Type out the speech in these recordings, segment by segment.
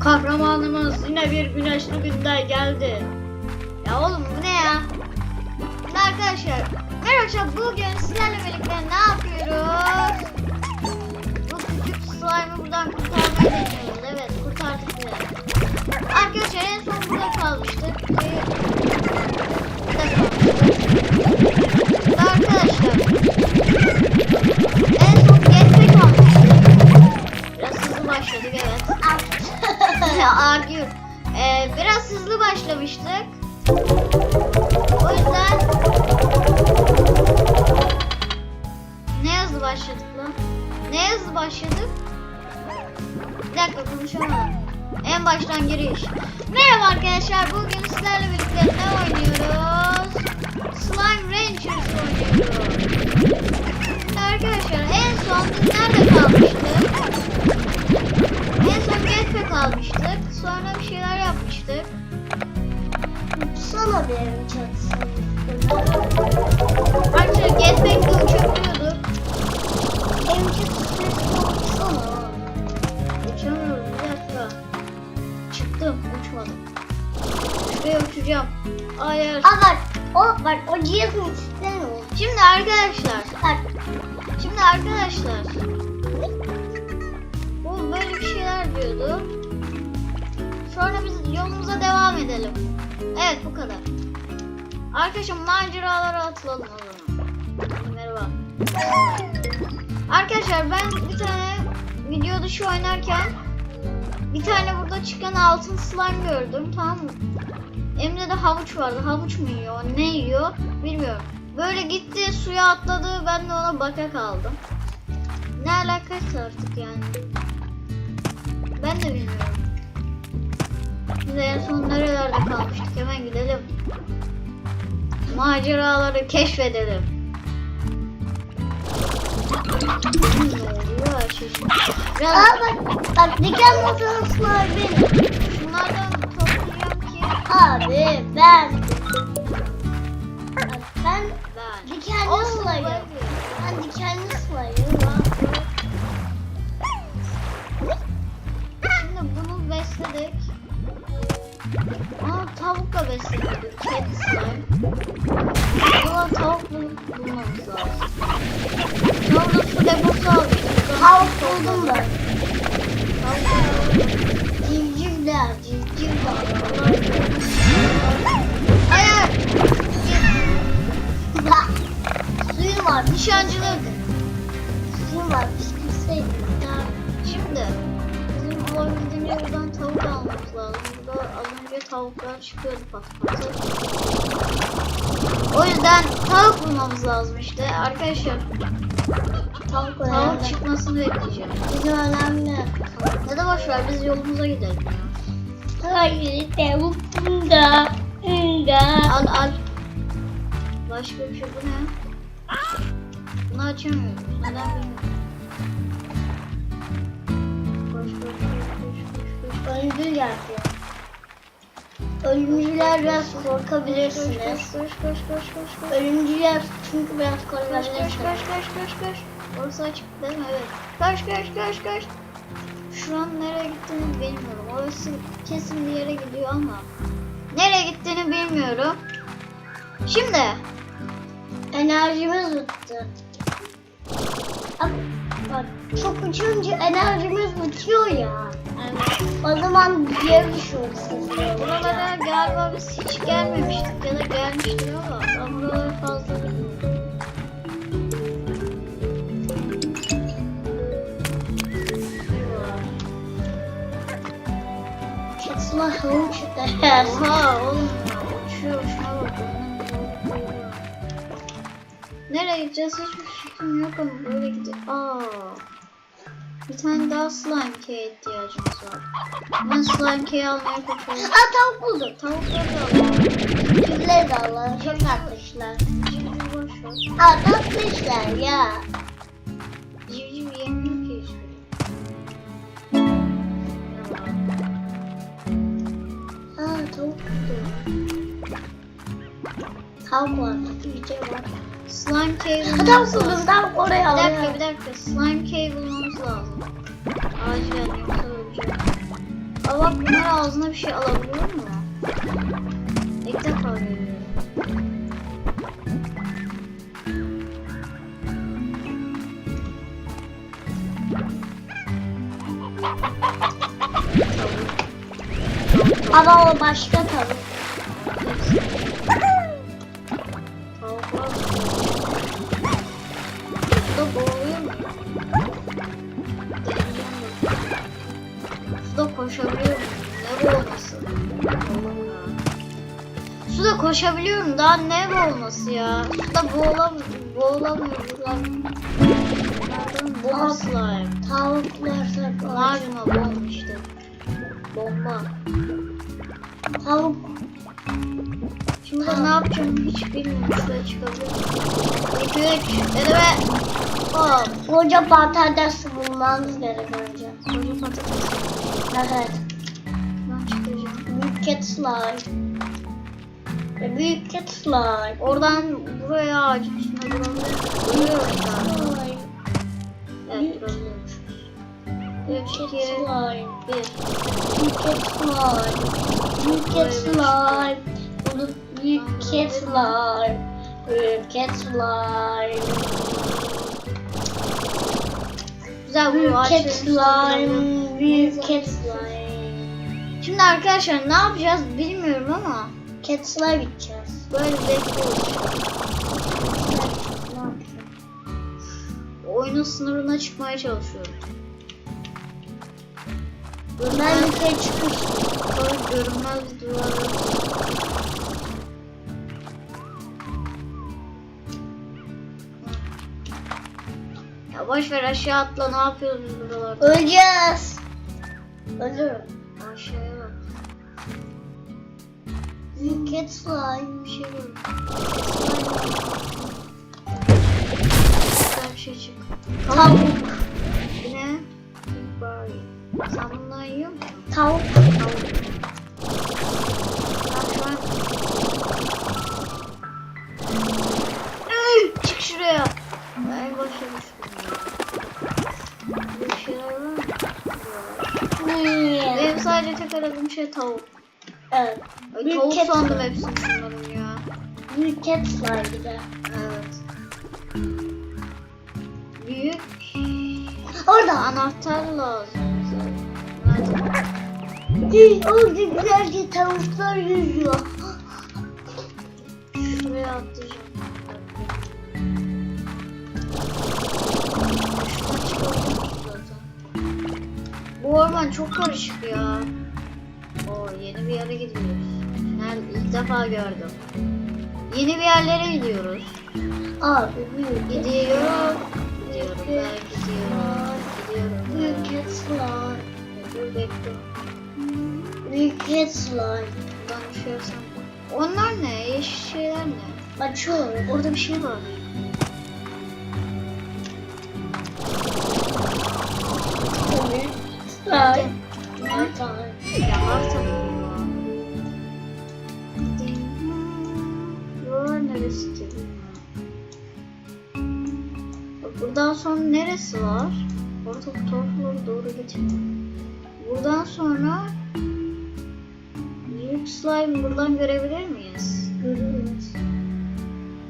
Kahramanımız yine bir güneşli günde geldi. Ya oğlum bu ne ya? Şimdi arkadaşlar merhaba bugün sizlerle birlikte ne yapıyoruz? Bu küçük slime'ı buradan kurtarmayı deniyoruz. Evet kurtardık bile. Arkadaşlar en son burada kalmıştık. Ee, arkadaşlar en son jetpack almıştık. Biraz hızlı başladık evet. Argıyor. Ee, biraz hızlı başlamıştık. O yüzden ne hızlı başladık lan? Ne hızlı başladık? Bir dakika konuşamadım. En baştan giriş. Merhaba arkadaşlar. Bugün sizlerle birlikte ne oynuyoruz? Slime Rangers oynuyoruz. Arkadaşlar en son biz nerede kalmıştık? Jetpack almıştık. Sonra bir şeyler yapmıştık. Sana bir evin çatısını. Arkadaşlar jetpack'le uçabiliyorduk. Evin çatısını baksana. Uçamıyorum bir dakika. Çıktım uçmadım. Şuraya uçacağım. Hayır. Aa bak o bak o cihazın ne oldu? Şimdi arkadaşlar. Bak Şimdi arkadaşlar. Şeyler diyordu. Sonra biz yolumuza devam edelim. Evet bu kadar. Arkadaşlar maceralara atılalım o zaman. Merhaba. Arkadaşlar ben bir tane video dışı oynarken bir tane burada çıkan altın slime gördüm tamam mı? Elimde de havuç vardı. Havuç mu yiyor? Ne yiyor? Bilmiyorum. Böyle gitti suya atladı. Ben de ona baka kaldım. Ne alakası artık yani? Ben de bilmiyorum. Şimdi en son nerelerde kalmıştık? Hemen gidelim. Maceraları keşfedelim. Biraz aa bak bak diken masanın var benim. şunlardan toplayacağım ki Abi ben. Bak ben ben. dikenli sulayım. Ben dikenli sulayım. Tavukla besledik. Kedi slime. Ama tavuk bulup bulmamız lazım. Sonra su deposu almıştık. Tavuk buldum ben. Tavuk Civcivler. Suyum var, Nişancılık. suyum var. Püskürseydim. Şimdi bizim olabildiğince buradan tavuk almamız lazım. Tavuklar çıkıyordu pat patı. O yüzden tavuk bulmamız lazım işte. Arkadaşlar Tavuk tavuk önemli. çıkmasını bekleyeceğim. Bizim önemli. Ya da boş ver biz yolumuza gidelim ya. Hayır, tavuk bunda. Bunda. Al al. Başka bir şey bu ne? Bunu açamıyoruz. Neden bilmiyorum. Koş koş koş koş koş. Öldür yapıyor. Ölümcüler biraz korkabilirsiniz. koş koş koş koş koş koş. Ölümcüler çünkü biraz Koş koş koş korkabilirsiniz. koş koş koş. Orası açık değil mi? Evet. Koş koş koş koş. Şu an nereye gittiğini bilmiyorum. Orası kesin bir yere gidiyor ama nereye gittiğini bilmiyorum. Şimdi Enerjimiz bitti. Bak, çok uçunca enerjimiz bitiyor ya. O zaman geri düşüyoruz. buralara galiba biz hiç gelmemiştik ya da gelmiştik ama ben buraları fazla bilmiyorum. Kesma havuç değer. Oha oğlum uçuyor şuna bak. Nereye gideceğiz hiçbir fikrim yok ama böyle. Aa. Bir tane daha slime key'e ihtiyacımız var. Ben slime key almaya kaçıyorum. Aa tavuk buldum. Tavukları da alalım. Civcivleri de alalım. Çok tatlı işler. Civciv boş ver. Aa tatlı işler ya. Civciv yemiyor ki hiçbiri. Aa tavuk buldum. Tavuk var. Yiyeceğim var. Slime lazım. buldum. Tavuk oraya Bir alıyor. dakika bir dakika. Slime key bulmamız lazım. Acilen yoksa öleceğim. Aa bak ağzına bir şey alabiliyor mu? İlk defa görüyorum. Ama o başka tavuk. Bakayım. Suda koşabiliyor mu? Ne? Allah'ım ya. Suda koşabiliyorum daha ne boğulması ya? Suda boğulam boğulamıyorlar. Bomba slime. Tavuklar saklar. Lagına bomba işte. Bomba. Tavuk. Şimdi ben ne yapacağım hiç bilmiyorum. Şuraya çıkabilir miyim? 2 3 Hadi be. Hop. Koca patates bulmanız gerek önce. Koca patates. Evet. Ben çıkacağım. Büyük cat slime. Ve büyük cat slime. Oradan buraya ağacın içine durabilir Duruyoruz daha. Slime. Evet durabiliyormuş. 3 Büyük cat 2 slime. 1 Büyük cat slime. Büyük cat slime. Büyük cat slime. Büyük cat slime. Güzel Büyük cat slime. Büyük cat slime. Şimdi arkadaşlar ne yapacağız bilmiyorum ama Cat slime gideceğiz. böyle bekliyoruz. Yapacağız? Oyunun sınırına çıkmaya çalışıyoruz. Ben yukarı çıkmıştım. Böyle görünmez bir boş ver aşağı atla ne yapıyoruz buralarda? Öleceğiz. Ölürüm. Aşağıya bak. Cat slime. Bir şey var. Güzel bir şey çık. Tavuk. Ne? Bari. Sen bundan yiyor musun? Tavuk. Tavuk. Sadece tek aradığım şey tavuk. Evet. Ay, Büyük tavuk cat sandım slime. hepsini şunların ya. Büyük cat slime bir de. Evet. Büyük Orada. anahtar lazım. Nerede? Hey, Orada güzelce tavuklar yüzüyor. Şuraya atlayacağım. Bu orman çok karışık ya. Oo yeni bir yere gidiyoruz. Nerede? İlk defa gördüm. Yeni bir yerlere gidiyoruz. Abi büyük. Gidiyorum. Gidiyorum ben gidiyorum. Gidiyorum Büyük ben. slime. Bekle. Büyük slime. Buradan düşersem. Onlar ne? Yeşil şeyler ne? Açıyorum. Orada bir şey var. Slime buradan görebilir miyiz? Görüyoruz.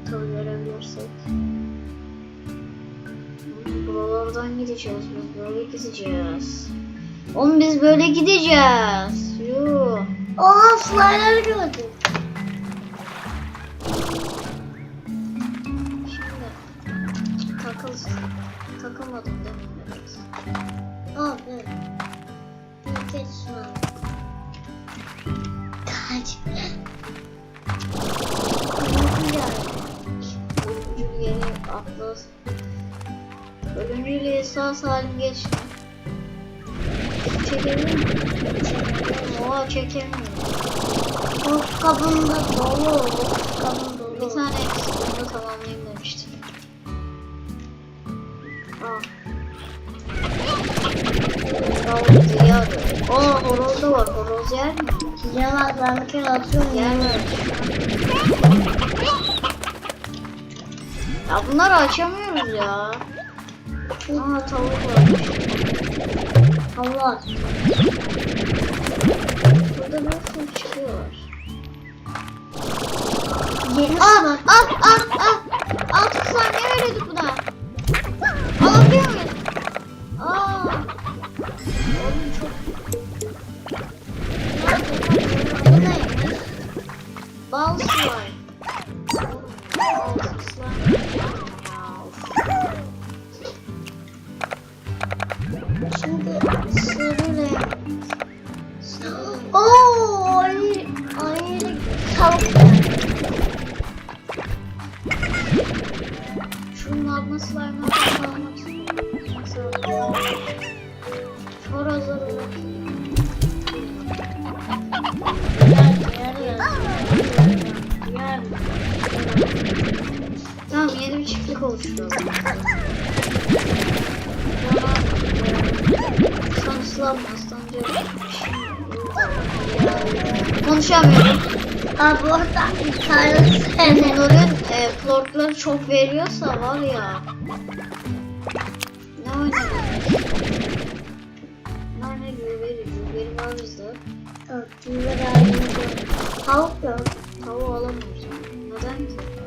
Tabii görebilirsek. Buralardan gideceğiz biz böyle gideceğiz. Oğlum biz böyle gideceğiz. Yuh. Oha slime'ları gördüm. Şimdi takıl takılmadım demin evet. Abi. Büyük cat slime. Kaç. Ölümcül yere atla. Ölümcül yere sağ salim geçme. Çekebilir miyim? Oha çekemiyorum. Of kabında dolu. Of kabın dolu. Bir tane eksik onu tamamlayayım demiştim. Aa. Horoz diye arıyor. Aa horoz da var. Horoz yer mi? Cevap ben bir kere atıyorum. Yer mi? Ya bunları açamıyoruz ya. Aa tavuk var. Allah. Burada sürü çıkıyorlar. Yeni slime. al, al, al. Oluşturalım. Sonra Slav Mastancı Konuşamıyorum. Aa, bu arada. Bunların e, plortları çok veriyorsa var ya. Ne oynayalım? Bunlar ne gibi veriyor? Veri var bizde. Örtüler ayrıldı. Tavuk yok. Tavuğu alamıyoruz. Neden ki?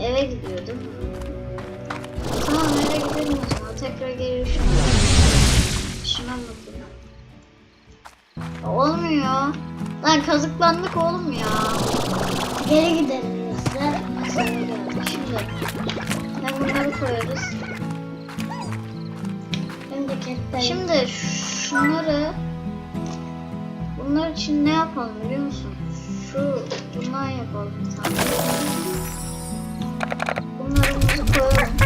Eve gidiyor değil mi? Tamam eve gidelim o zaman. Tekrar geri. Şuna bakayım. Olmuyor. Lan kazıklandık oğlum ya. Geri gidelim biz de. Şimdi hem bunları koyarız. Hem de ketler. Şimdi şunları bunlar için ne yapalım biliyor musun? Şu bundan yapalım bir tane. Bunlarımızı koyalım.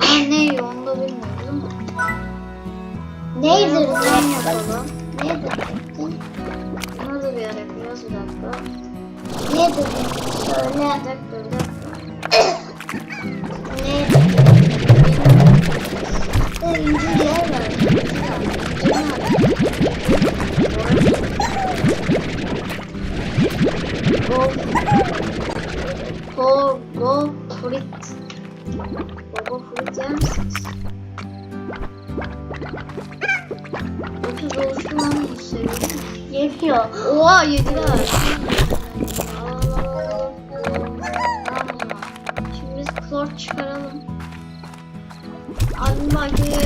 Ha, ne yiyor onu da bilmiyoruz ama. Neydi? Bundan yapalım. Neydi? Bunları da bir ara yapacağız bir dakika. Neydi? Söyle. Bir dakika bir dakika. Neydi? Ee, İnci Yemiyor. Oha yediler. Şimdi biz klor çıkaralım. Hadi bakayım.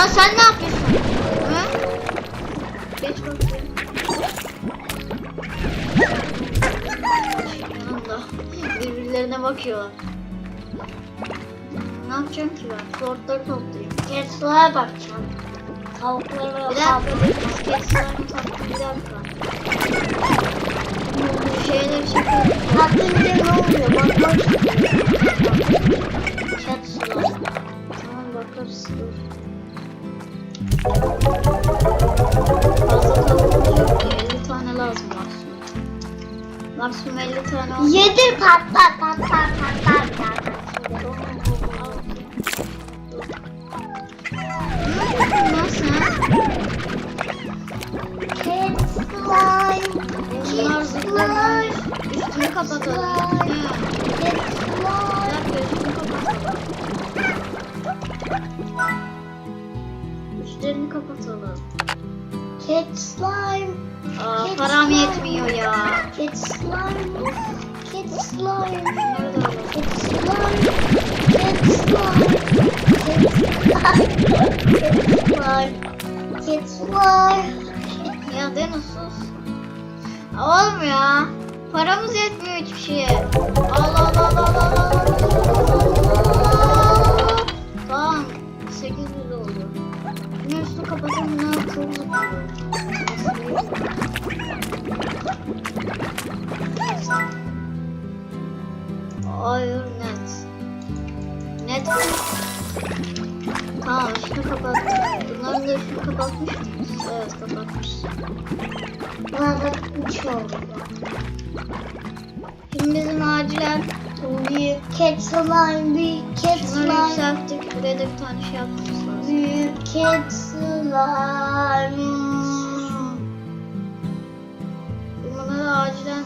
Lan sen ne yapıyorsun? Ha? Geç bakayım. Yanımda. Birbirlerine bakıyorlar. Ne yapacağım ki ben? Flortları toplayayım. Ketsuğa bakacağım. Tavukları Bir dakika. Slime'ı taktım bir dakika. Şeyleri çekelim. Tatlınca ne oluyor? Bakmak Ketsular. Maksimum. Maksimum 50 tane olsun. Yedir patlar patlar patlar patlar. Lan sen. Cat slime. Zıplar. slime. Üstünü kapatalım. Kapatalım. Cat slime. Aa, Cat param slime. yetmiyor ya. Cat slime. Cat slime. Cat slime. Cat slime. Cat slime. Cat slime. Ya Deniz sus. Oğlum ya. Paramız yetmiyor hiçbir şeye. Allah Allah Allah Allah Allah Allah. Tamam. 800 oldu. Bunun üstünü Bunlar çok zıplıyor. Hayır net. Net mi? Tamam üstünü kapattık. Bunların da üstünü kapatmış mıyız? Evet kapatmışız. Buna da üç oldu. Şimdi bizim acilen Büyük cat slime, büyük cat Şunları slime, yükselttik. Buraya da bir tane şey yapmamız lazım. büyük cat slime. Bunları acilen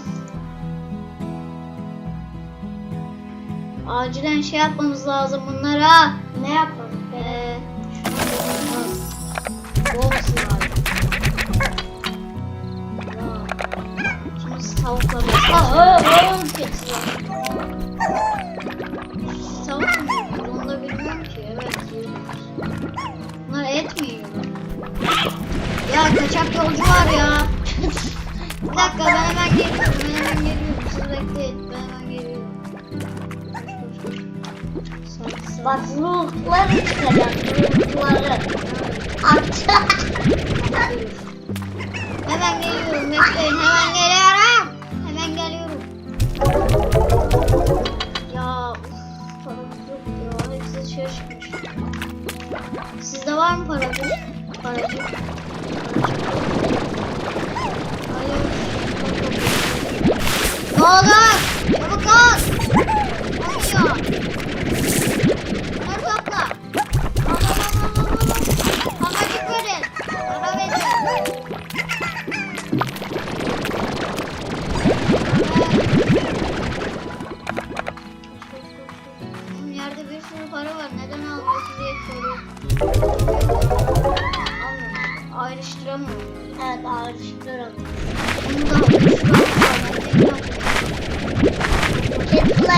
acilen şey yapmamız lazım bunlara. Ne yapalım? Ee, slime. Wow. Şimdi tavukları Aa, aa, cat slime. Ya kaçak yolcu var ya. Bir dakika ben hemen geliyorum. Ben hemen geliyorum. Siz bekleyin. Ben hemen geliyorum. Sağ. Bak ruhları çıkacak, ruhları. At. Hemen geliyorum. Bekleyin. Hemen geliyorum. Hemen geliyorum. Ya uf, paramız yok ya. Hepsi dışarı çıkmış. Sizde var mı paracık? Paracık. Hayır. Olur? Çabuk ol.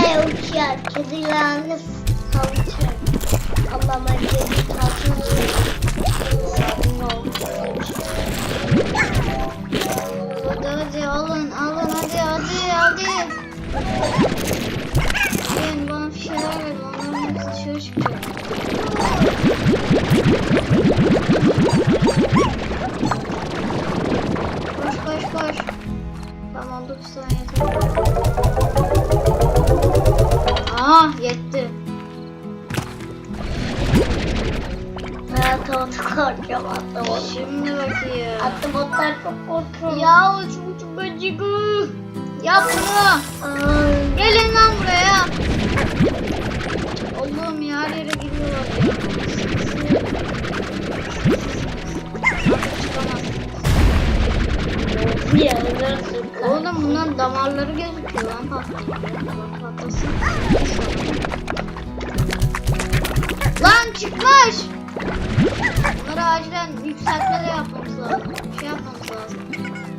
Kediler uçar, kedilerini savuçar. Allah'ıma geri kalsın. Hadi hadi alın alın hadi hadi hadi. Ben bana bir verin. Onların hepsi dışarı çıkacak. Koş koş koş. Tamam 9 saniye Aa yetti. Ben tavuk korkuyorum, ahtapot. Şimdi bakayım. Ahtapotlar çok korkuyorum. Ya o çok çok acıklı. Yap bunu. Ay. Gelin lan buraya. Allah'ım ya her yere giriyorlar. Bir yerlersin. Oğlum bunların damarları gözüküyor lan patlayınca. Bak patlasın. Çıkmış. Bunları acilen yükseltme de yapmamız lazım. Bir şey yapmamız lazım.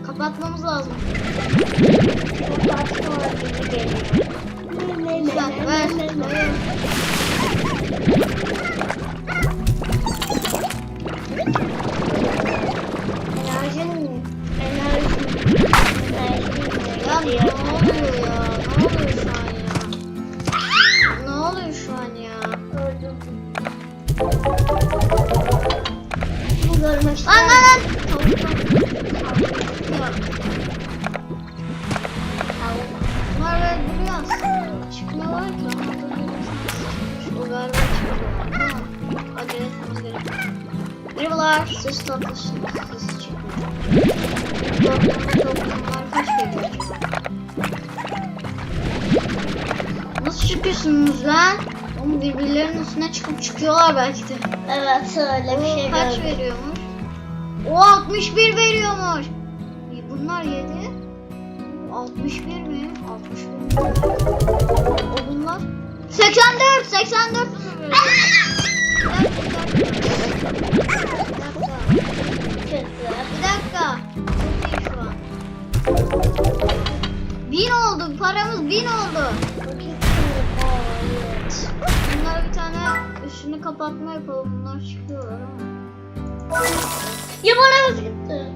Kapatmamız lazım. Lütfen ver. ver. Ya, Bunlar böyle duruyor. Çıkmıyorlar ki. O galiba çıkıyorlar. Etmemiz gerekiyor. Merhabalar. Siz tatlısınız. Siz çıkmıyor. Toplamlar kaç geliyor? Nasıl çıkıyorsunuz lan? Oğlum birbirlerinin üstüne çıkıp çıkıyorlar belki de. Evet öyle bir şey kaç veriyormuş? O 61 veriyormuş. İyi, Bunlar 7. 61 mi? 61 mi? O bunlar? 84! 84 bunu veriyor. Bir dakika. 1000 oldu. Paramız 1000 oldu. Bunlara bir tane üstünü kapatma yapalım. Bunlar çıkıyorlar ama. Ya bana mı gitti?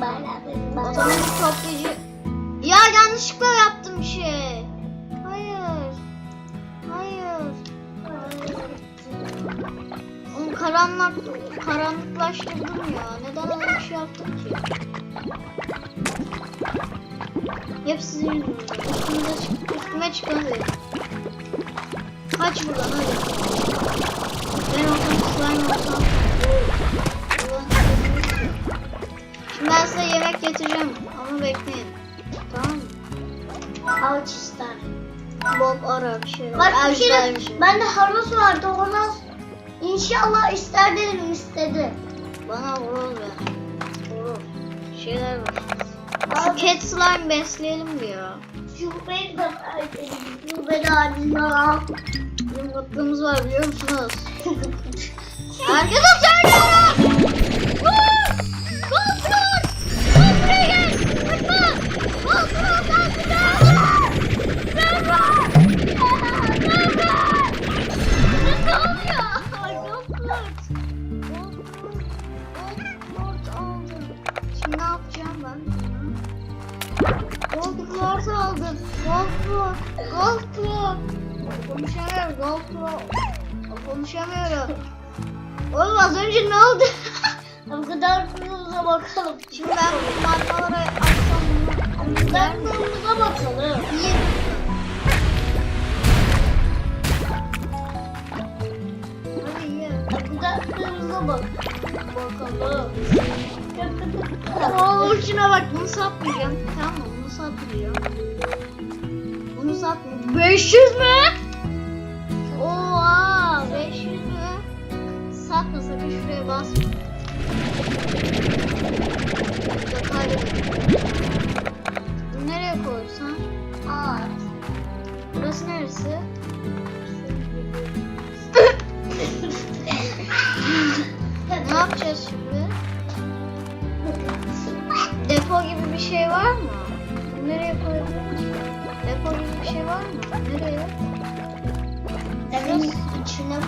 Bana. Otomatik toplayıcı. Ya yanlışlıkla yaptım bir şey. Hayır. Hayır. Hayır. Oğlum karanlık, karanlıklaştırdım ya. Neden öyle bir şey yaptım ki? Hep sizin. Üstüme, çık üstüme çık hadi. Kaç buradan hadi. Ben olsam slime olsam. Şimdi ben size yemek getireceğim ama bekleyin. Tamam mı? Havuç ister. Bob ara bir şeyler. Bak bir kere şey. bende havuç vardı ona inşallah ister dedim istedi. Bana vurul ver. Bir şeyler var. Şu cat slime besleyelim diyor. Anne. Bizim mutluluğumuz var biliyor musunuz? Herkese Goldlord aldım. Goldlord! Goldlord! Konuşamıyorum GoPro. Konuşamıyorum. Oğlum az önce ne oldu? O kadar kırmızı bakalım. Şimdi ben bu markaları açsam bunu yer mi? kırmızı bakalım. Niye? Kadar kırmızı bak. Bakalım. Oğlum şuna bak bunu satmayacağım. Tamam mı? Satmayacağım. Bunu satmayacağım. 500 mü? Oha 500 mü? Satma sakın şuraya basma. Bunu nereye koysan? Aa. Burası neresi? ne yapacağız şimdi? Depo gibi bir şey var mı? Nereye koyabiliriz? Depo gibi bir şey var mı? Nereye? Evin içine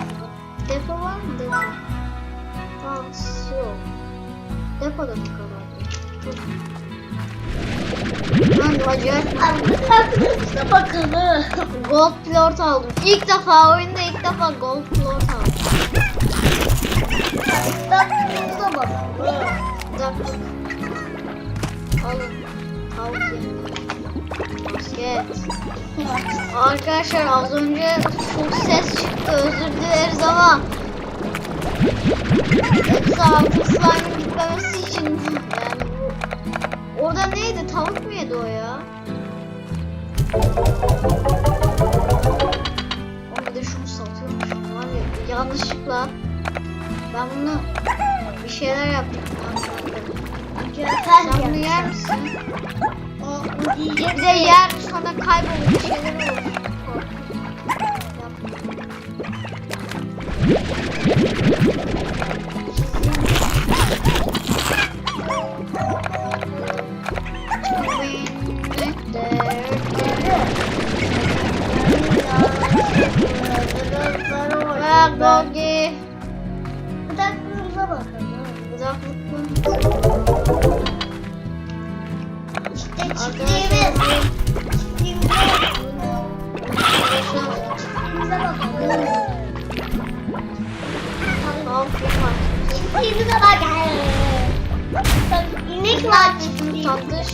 Depo var mı depo? Aa, yok. Depoda mı kadar? Ben acayip Kırmızı bakalım. Gold Plort aldım. İlk defa oyunda ilk defa Gold Plort aldım. Ben kırmızı bakalım. Dakika. Alın. Tavuk yemeği. Basket. Arkadaşlar az önce çok ses çıktı. Özür dileriz ama hepsi altı slime'ın gitmemesi için yani Orada neydi? Tavuk mu yedi o ya? Ama bir de şunu satıyormuş. Var ya yanlışlıkla ben bunu bir şeyler yaptım. Sen bunu yer misin? Bir de yer sonra kaybolur şeyler. Çiftliğimize bakalım. Bak inek var çiftliğimizde. Tatlış.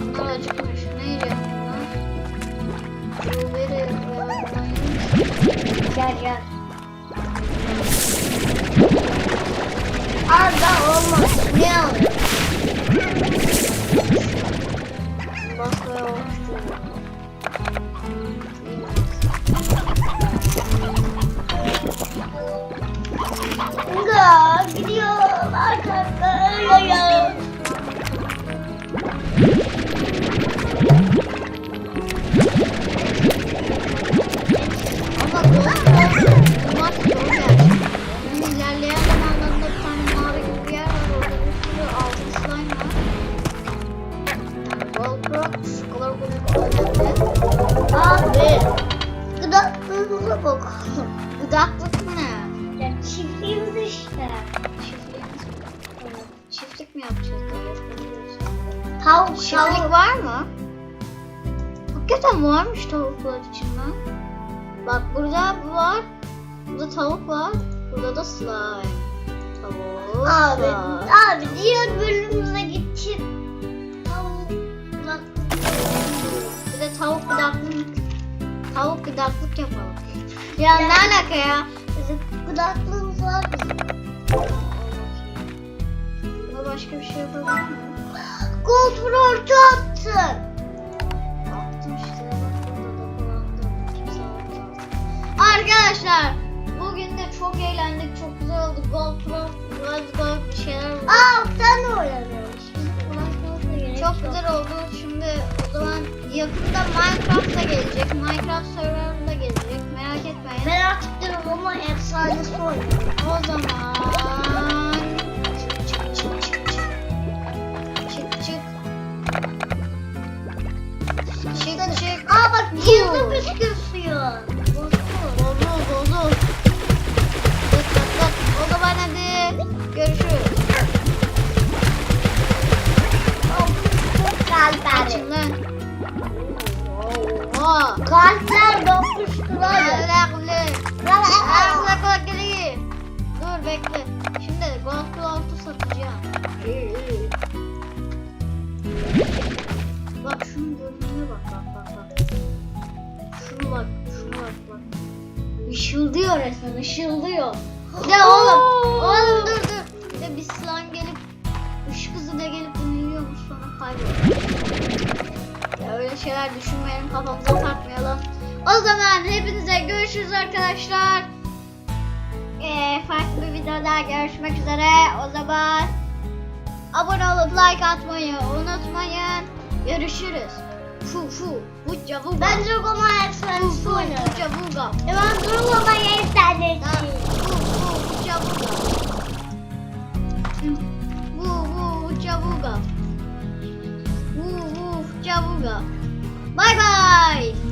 Bunlar acıkmış. Ne yiyeceğim bunlar? Blueberry. Gel gel. Arda olmaz. Ne alır? Basmaya olmuştur. Ya. Ama doğru bulmak zor gerçekten. Onun ilerleyen zamanlarında bir tane mağara gibi bir yer var. Orada bir sürü altın slime var. Yani kadar komik olabilir. Abi. Gıdaklığımıza bakalım. Gıdaklık Çiftlik tavuk. var mı? Hakikaten varmış tavuklar içinden. Bak burada bu var. Burada tavuk var. Burada da slime. Tavuk Abi, var. abi diğer bölümümüze gideceğiz. Tavuk. gıdaklık. Bir de tavuk gıdaklık. Tavuk gıdaklık yapalım. Ya ne alaka ya? Bizim gıdaklığımız var bizim. Buna başka bir şey yapabilir miyim? Gol orta attın. Attım işte. Arkadaşlar bugün de çok eğlendik. Çok güzel oldu. Gol pro, gol bir şeyler oldu. Aa sen oynanıyormuş. Çok güzel oldu. Şimdi o zaman yakında Minecraft da gelecek. Minecraft server'da gelecek. Merak etmeyin. Ben artık diyorum ama efsane oynuyorum. O zaman... Aa bak yıldız püskürtüyor. Bozul bozul. Tık tık tık. O zaman hadi görüşürüz. Kalpler. Açın lan. Oha. Kalpler dokmuştur hadi. Dur bekle. Resmen, ışıldıyor. Ya oğlum, oğlum dur dur. Bir de bir slime gelip, ışık hızıyla gelip bunu yiyormuş sonra kayboluyor. Ya öyle şeyler düşünmeyelim, kafamıza takmayalım. O zaman hepinize görüşürüz arkadaşlar. Ee, farklı bir videoda görüşmek üzere. O zaman abone olup like atmayı unutmayın. Görüşürüz. fu, fu, Wuja Wuga. Mam drugą mam wspólną. Wuja Wuga. Ja mam drugą, a ja fu, fu, Wuja Wuga. Wu, wu, Wuja Wuga. Wu. Bye, bye.